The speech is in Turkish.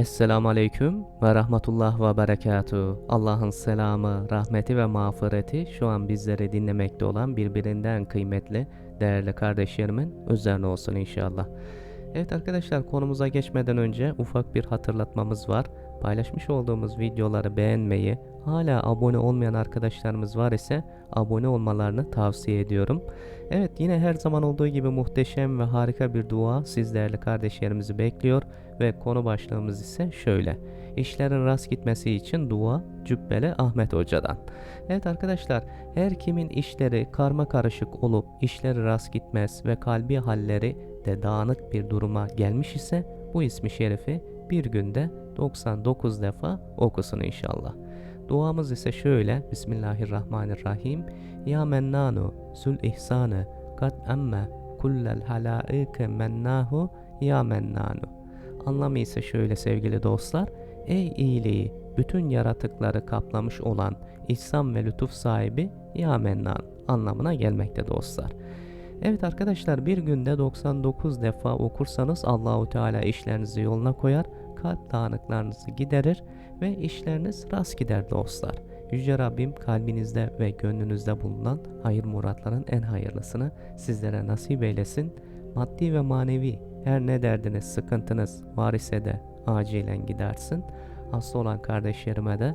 Esselamu Aleyküm ve Rahmetullah ve Berekatuhu. Allah'ın selamı, rahmeti ve mağfireti şu an bizleri dinlemekte olan birbirinden kıymetli, değerli kardeşlerimin üzerine olsun inşallah. Evet arkadaşlar konumuza geçmeden önce ufak bir hatırlatmamız var. Paylaşmış olduğumuz videoları beğenmeyi, hala abone olmayan arkadaşlarımız var ise abone olmalarını tavsiye ediyorum. Evet yine her zaman olduğu gibi muhteşem ve harika bir dua siz değerli kardeşlerimizi bekliyor ve konu başlığımız ise şöyle. İşlerin rast gitmesi için dua Cübbeli Ahmet Hoca'dan. Evet arkadaşlar her kimin işleri karma karışık olup işleri rast gitmez ve kalbi halleri de dağınık bir duruma gelmiş ise bu ismi şerifi bir günde 99 defa okusun inşallah. Duamız ise şöyle Bismillahirrahmanirrahim Ya mennanu zul ihsanı kad emme kullel halaike mennahu ya mennanu Anlamı ise şöyle sevgili dostlar Ey iyiliği bütün yaratıkları kaplamış olan ihsan ve lütuf sahibi ya mennan anlamına gelmekte dostlar. Evet arkadaşlar bir günde 99 defa okursanız Allahu Teala işlerinizi yoluna koyar, kalp dağınıklarınızı giderir ve işleriniz rast gider dostlar. Yüce Rabbim kalbinizde ve gönlünüzde bulunan hayır muratların en hayırlısını sizlere nasip eylesin. Maddi ve manevi her ne derdiniz, sıkıntınız var ise de acilen gidersin. Hasta olan kardeşlerime de